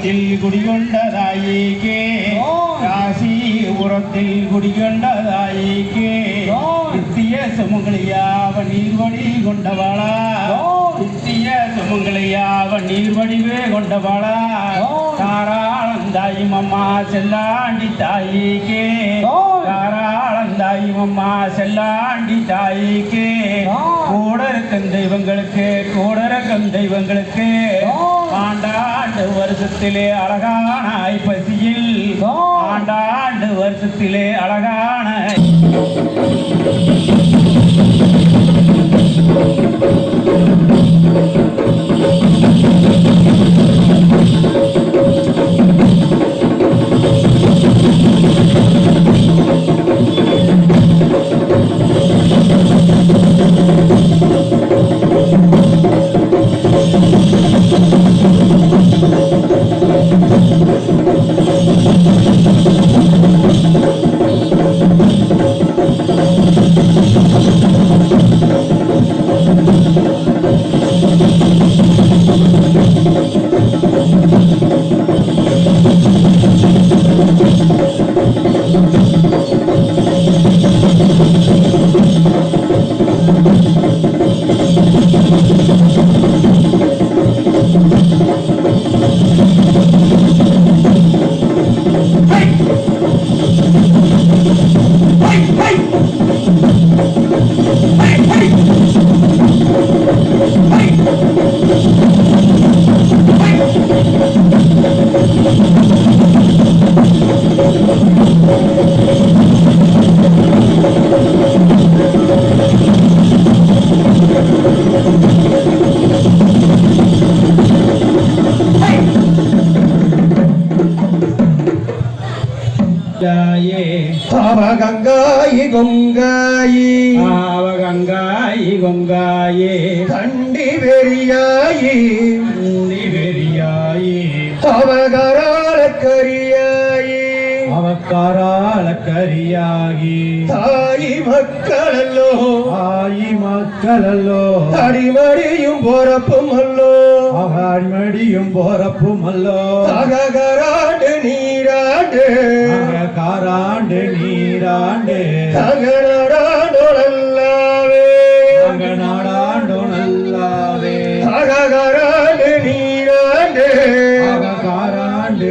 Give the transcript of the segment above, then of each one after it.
உரத்தில் குடிகொண்டதாயிக்கே காசிபுரத்தில் குடிகொண்டதாயிக்கே நித்திய சுமங்கலியாவ நீர்வடி கொண்டவாளா நித்திய சுமங்கலியாவ நீர்வடிவே கொண்டவாளா தாராளந்தாயும் அம்மா செல்லாண்டி தாயிக்கே தாராளந்தாயும் அம்மா செல்லாண்டி தாயிக்கே கூட இருக்கும் தெய்வங்களுக்கு கூட இருக்கும் தெய்வங்களுக்கு ஆண்டாண்டு வருஷத்திலே அழகான ஐப்பசியில். ஆண்டாண்டு வருஷத்திலே அழகான ஜாயே அவகங்காயி கொங்காயி. ஆவகங்காயி கொங்காயே. தண்டி வெறியாயி. நீ வெறியாயே. அவகராள கரியாயி அவக்காரால கரியாகி தாயி மக்களல்லோ. ஆயி மக்களல்லோ. அடிமடியும் பொறப்பும் அல்லோ அகாழ்மடியும் போறப்பும் அல்லோ அககராண்டு நீராண்டு. காராண்டு நீராண்டு. தகனடாடொழல்லாவே அங்க நாடாண்டோ நல்லாவே அககராண்டு நீராண்டு. காராண்டு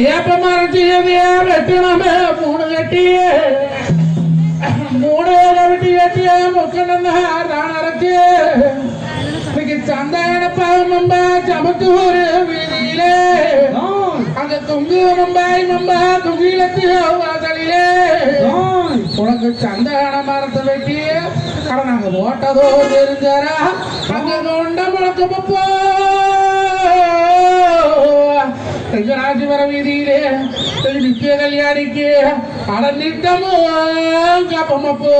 மரம் செய்யவே மூணு கட்டி மூணு வெட்டி கட்டிய முக்கணும் நான் இன்னைக்கு சந்தான பாவம்பா சமத்தூர் வீதியிலே அங்க தொங்கு மம்பாய் மம்பா துகிலத்து வாசலிலே உனக்கு சந்தகான மரத்தை வெட்டி அட நாங்க ஓட்டதோ தெரிஞ்சாரா அங்க கொண்ட முழக்க பப்போ ராஜவர வீதியிலே நித்திய கல்யாணிக்கு அட நித்தமும் கப்பமப்போ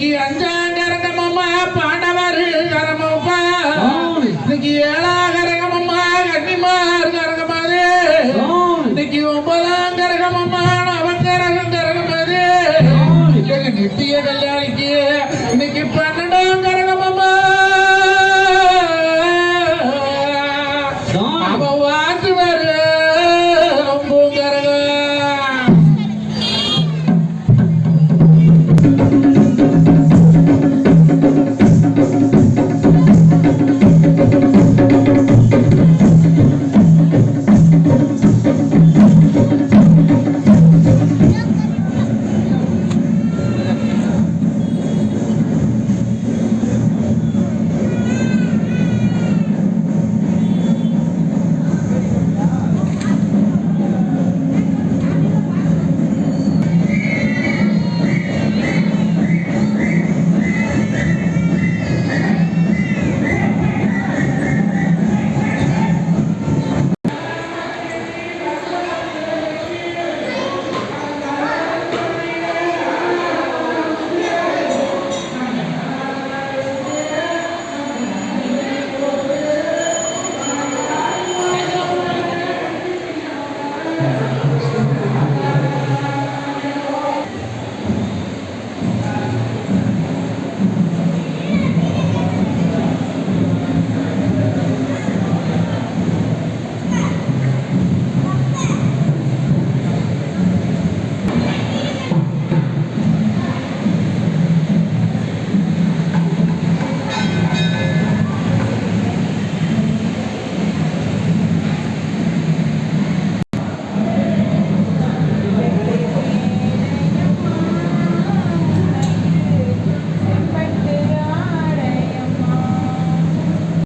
女人的。